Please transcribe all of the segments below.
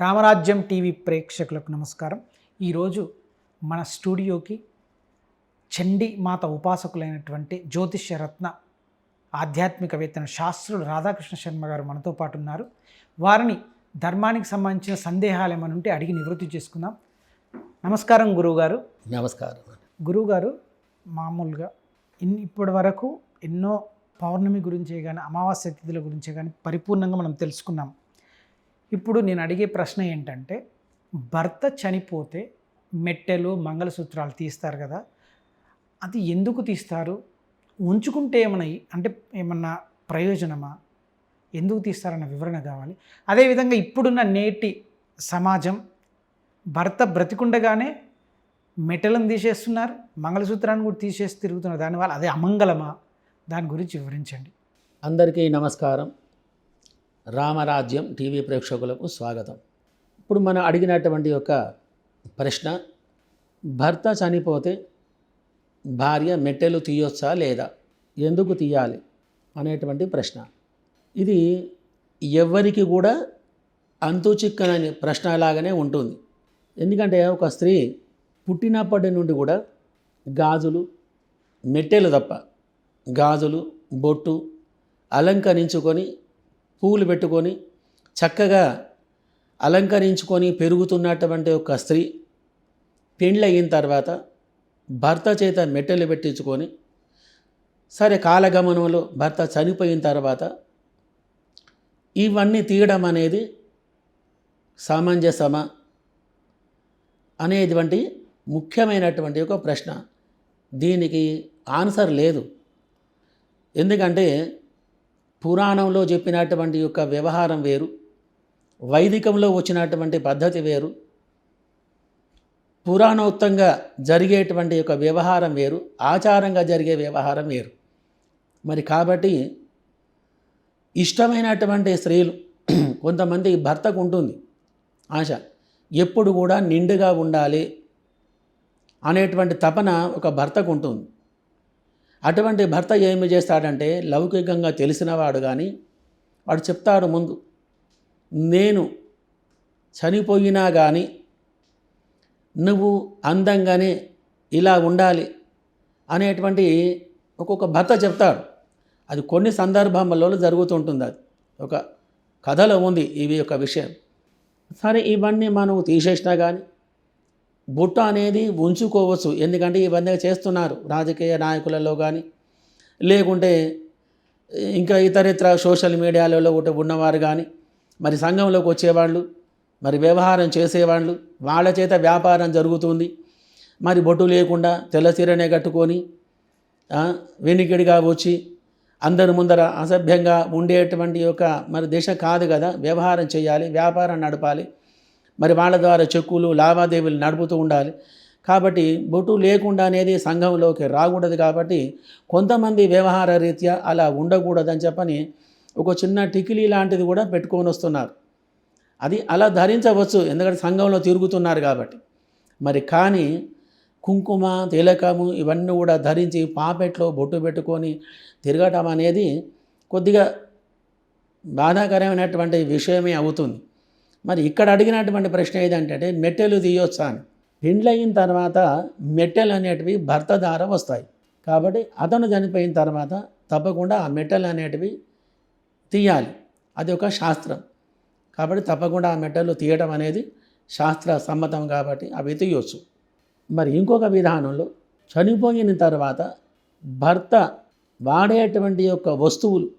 రామరాజ్యం TV ప్రేక్షకులకు నమస్కారం. ఈరోజు మన స్టూడియోకి చండీ మాత ఉపాసకులైనటువంటి జ్యోతిష్య రత్న ఆధ్యాత్మికవేత్తన శాస్త్రుడు రాధాకృష్ణ శర్మ గారు మనతో పాటు ఉన్నారు. వారిని ధర్మానికి సంబంధించిన సందేహాలు ఏమైనా ఉంటే అడిగి నివృత్తి చేసుకుందాం. నమస్కారం గురువుగారు. నమస్కారం. గురువుగారు మామూలుగా ఇన్ ఇప్పటి వరకు ఎన్నో పౌర్ణమి గురించే కానీ అమావాస్య తిథుల గురించే కానీ పరిపూర్ణంగా మనం తెలుసుకున్నాం. ఇప్పుడు నేను అడిగే ప్రశ్న ఏంటంటే భర్త చనిపోతే మెట్టెలు మంగళసూత్రాలు తీస్తారు కదా అది ఎందుకు తీస్తారు? ఉంచుకుంటే ఏమైనా అంటే ఏమన్నా ప్రయోజనమా? ఎందుకు తీస్తారన్న వివరణ కావాలి. అదేవిధంగా ఇప్పుడున్న నేటి సమాజం భర్త బ్రతికుండగానే మెటలను తీసేస్తున్నారు మంగళసూత్రాన్ని కూడా తీసేసి తిరుగుతున్నారు. దానివల్ల అదే అమంగళమా? దాని గురించి వివరించండి. అందరికీ నమస్కారం. రామరాజ్యం టీవీ ప్రేక్షకులకు స్వాగతం. ఇప్పుడు మనం అడిగినటువంటి ఒక ప్రశ్న భర్త చనిపోతే భార్య మెట్టెలు తీయొచ్చా లేదా? ఎందుకు తీయాలి? అనేటువంటి ప్రశ్న. ఇది ఎవరికి కూడా అంతు చిక్కనని ప్రశ్న లాగానే ఉంటుంది. ఎందుకంటే ఒక స్త్రీ పుట్టినప్పటి నుండి కూడా గాజులు మెట్టెలు తప్ప గాజులు బొట్టు అలంకరించుకొని పూలు పెట్టుకొని చక్కగా అలంకరించుకొని పెరుగుతున్నటువంటి ఒక స్త్రీ పెండ్లయిన తర్వాత భర్త చేత మెట్టెలు పెట్టించుకొని సరే కాలగమనంలో భర్త చనిపోయిన తర్వాత ఇవన్నీ తీయడం అనేది సమంజసమా అనేటువంటి ముఖ్యమైనటువంటి ఒక ప్రశ్న. దీనికి ఆన్సర్ లేదు. ఎందుకంటే పురాణంలో చెప్పినటువంటి యొక్క వ్యవహారం వేరు వైదికంలో వచ్చినటువంటి పద్ధతి వేరు పురాణోక్తంగా జరిగేటువంటి యొక్క వ్యవహారం వేరు ఆచారంగా జరిగే వ్యవహారం వేరు. మరి కాబట్టి ఇష్టమైనటువంటి స్త్రీలు కొంతమంది భర్తకు ఉంటుంది ఆశ ఎప్పుడు కూడా నిండుగా ఉండాలి అనేటువంటి తపన ఒక భర్తకు ఉంటుంది. అటువంటి భర్త ఏమి చేస్తాడంటే లౌకికంగా తెలిసినవాడు కానీ వాడు చెప్తాడు ముందు నేను చనిపోయినా కానీ నువ్వు అందంగానే ఇలా ఉండాలి అనేటువంటి ఒక్కొక్క భర్త చెప్తాడు. అది కొన్ని సందర్భాలలో జరుగుతుంటుంది అది. ఒక కథలో ఉంది ఇవి యొక్క విషయం. సరే ఇవన్నీ మనం తీసేసినా కానీ బుట్ట అనేది ఉంచుకోవచ్చు. ఎందుకంటే ఇవన్నీ చేస్తున్నారు రాజకీయ నాయకులలో కానీ లేకుంటే ఇంకా ఇతరితర సోషల్ మీడియాలలో ఒకటి ఉన్నవారు కానీ మరి సంఘంలోకి వచ్చేవాళ్ళు మరి వ్యవహారం చేసేవాళ్ళు వాళ్ళ చేత వ్యాపారం జరుగుతుంది. మరి బొట్టు లేకుండా తెల్లచీరనే కట్టుకొని వెనికిడిగా వచ్చి అందరి ముందర అసభ్యంగా ఉండేటువంటి ఒక మరి దిశ కాదు కదా. వ్యవహారం చేయాలి వ్యాపారం నడపాలి. మరి వాళ్ళ ద్వారా చెక్కులు లావాదేవీలు నడుపుతూ ఉండాలి. కాబట్టి బొట్టు లేకుండా అనేది సంఘంలోకి రాకూడదు కాబట్టి కొంతమంది వ్యవహార రీత్యా అలా ఉండకూడదని చెప్పని ఒక చిన్న టికిలీ లాంటిది కూడా పెట్టుకొని వస్తున్నారు. అది అలా ధరించవచ్చు ఎందుకంటే సంఘంలో తిరుగుతున్నారు కాబట్టి. మరి కానీ కుంకుమ తిలకము ఇవన్నీ కూడా ధరించి పాపెట్లో బొట్టు పెట్టుకొని తిరగటం అనేది కొద్దిగా బాధాకరమైనటువంటి విషయమే అవుతుంది. మరి ఇక్కడ అడిగినటువంటి ప్రశ్న ఏదంటే మెట్టెలు తీయొచ్చా అని. పెండ్లయిన తర్వాత మెట్టెలు అనేటివి భర్త ద్వారా వస్తాయి. కాబట్టి అతను చనిపోయిన తర్వాత తప్పకుండా ఆ మెట్టెలు అనేటివి తీయాలి. అది ఒక శాస్త్రం. కాబట్టి తప్పకుండా ఆ మెట్టెలు తీయడం అనేది శాస్త్ర సమ్మతం కాబట్టి అవి తీయొచ్చు. మరి ఇంకొక విధానంలో చనిపోయిన తర్వాత భర్త వాడేటువంటి యొక్క వస్తువులు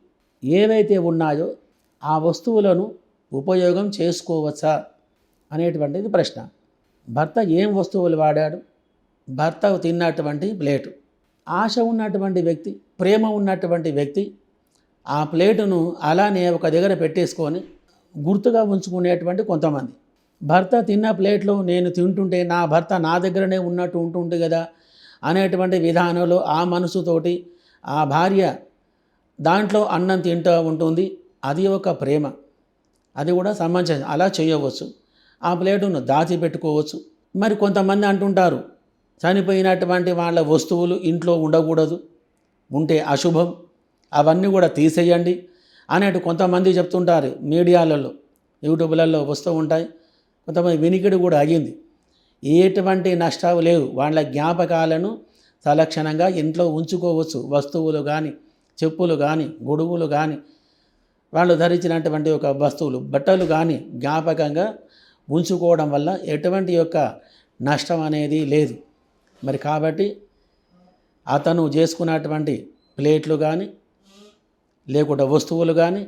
ఏవైతే ఉన్నాయో ఆ వస్తువులను ఉపయోగం చేసుకోవచ్చా అనేటువంటిది ప్రశ్న. భర్త ఏం వస్తువులు వాడాడు? భర్త తిన్నటువంటి ప్లేటు. ఆశ ఉన్నటువంటి వ్యక్తి ప్రేమ ఉన్నటువంటి వ్యక్తి ఆ ప్లేటును అలానే ఒక దగ్గర పెట్టేసుకొని గుర్తుగా ఉంచుకునేటువంటి కొంతమంది. భర్త తిన్న ప్లేట్లో నేను తింటుంటే నా భర్త నా దగ్గరనే ఉన్నట్టు ఉంటుంది కదా అనేటువంటి విధానంలో ఆ మనసుతోటి ఆ భార్య దాంట్లో అన్నం తింటూ ఉంటుంది. అది ఒక ప్రేమ. అది కూడా సమంజసం అలా చేయవచ్చు. ఆ ప్లేటును దాచి పెట్టుకోవచ్చు మరి కొంతమంది అంటుంటారు చనిపోయినటువంటి వాళ్ళ వస్తువులు ఇంట్లో ఉండకూడదు ఉంటే అశుభం అవన్నీ కూడా తీసేయండి అనేటు కొంతమంది చెప్తుంటారు మీడియాలలో యూట్యూబ్లలో వస్తూ ఉంటాయి. కొంతమంది వినికిడి కూడా అయ్యింది. ఎటువంటి నష్టాలు లేవు. వాళ్ళ జ్ఞాపకాలను సలక్షణంగా ఇంట్లో ఉంచుకోవచ్చు. వస్తువులు కానీ చెప్పులు కానీ గొడుగులు కానీ వాళ్ళు ధరించినటువంటి ఒక వస్తువులు బట్టలు కానీ జ్ఞాపకంగా ఉంచుకోవడం వల్ల ఎటువంటి యొక్క నష్టం అనేది లేదు. మరి కాబట్టి అతను చేసుకున్నటువంటి ప్లేట్లు కానీ లేకుంటే వస్తువులు కానీ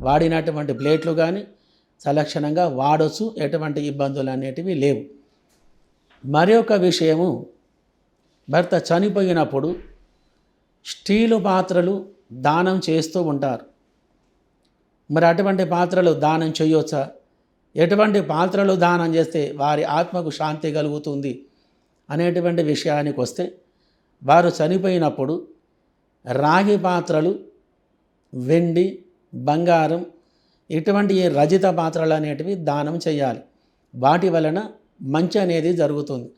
వాడినటువంటి ప్లేట్లు కానీ సలక్షణంగా వాడొచ్చు ఎటువంటి ఇబ్బందులు అనేటివి లేవు. మరి ఒక విషయము భర్త చనిపోయినప్పుడు స్టీలు పాత్రలు దానం చేస్తూ ఉంటారు. మరి అటువంటి పాత్రలు దానం చేయొచ్చా? ఎటువంటి పాత్రలు దానం చేస్తే వారి ఆత్మకు శాంతి కలుగుతుంది అనేటువంటి విషయానికి వస్తే వారు చనిపోయినప్పుడు రాగి పాత్రలు వెండి బంగారం ఇటువంటి ఈ రజిత పాత్రలు అనేటివి దానం చేయాలి. వాటి వలన మంచి అనేది జరుగుతుంది.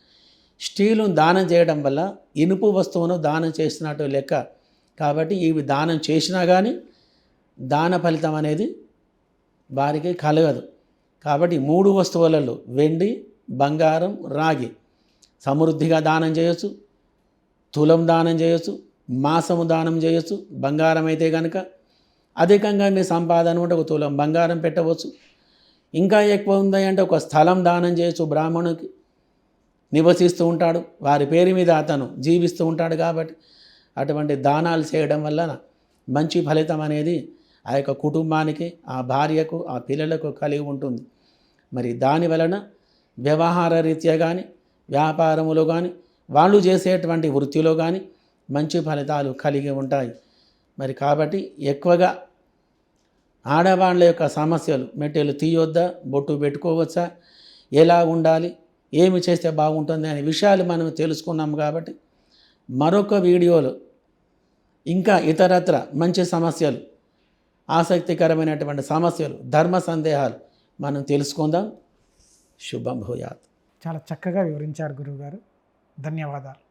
స్టీలు దానం చేయడం వల్ల ఇనుపు వస్తువును దానం చేసినట్టు లెక్క. కాబట్టి ఇవి దానం చేసినా కానీ దాన ఫలితం అనేది వారికి కలగదు. కాబట్టి మూడు వస్తువులలో వెండి బంగారం రాగి సమృద్ధిగా దానం చేయొచ్చు. తులం దానం చేయొచ్చు. మాసము దానం చేయొచ్చు. బంగారం అయితే కనుక అధికంగా మీ సంపాదన ఉంటే ఒక తులం బంగారం పెట్టవచ్చు. ఇంకా ఎక్కువ ఉంది అంటే ఒక స్థలం దానం చేయొచ్చు బ్రాహ్మణునికి. నివసిస్తూ ఉంటాడు. వారి పేరు మీద అతను జీవిస్తూ ఉంటాడు కాబట్టి అటువంటి దానాలు చేయడం వల్ల మంచి ఫలితం అనేది ఆ యొక్క కుటుంబానికి ఆ భార్యకు ఆ పిల్లలకు కలిగి ఉంటుంది. మరి దాని వలన వ్యవహార రీత్యా కానీ వ్యాపారములో కానీ వాళ్ళు చేసేటువంటి వృత్తిలో కానీ మంచి ఫలితాలు కలిగి ఉంటాయి. మరి కాబట్టి ఎక్కువగా ఆడవాళ్ళ యొక్క సమస్యలు మెట్టెలు తీయొద్దా బొట్టు పెట్టుకోవచ్చా ఎలా ఉండాలి ఏమి చేస్తే బాగుంటుంది అనే విషయాలు మనం తెలుసుకున్నాం కాబట్టి మరొక వీడియోలో ఇంకా ఇతరత్ర మంచి సమస్యలు ఆసక్తికరమైనటువంటి సమస్యలు ధర్మ సందేహాలు మనం తెలుసుకుందాం. శుభం భూయాత్. చాలా చక్కగా వివరించారు గురువుగారు. ధన్యవాదాలు.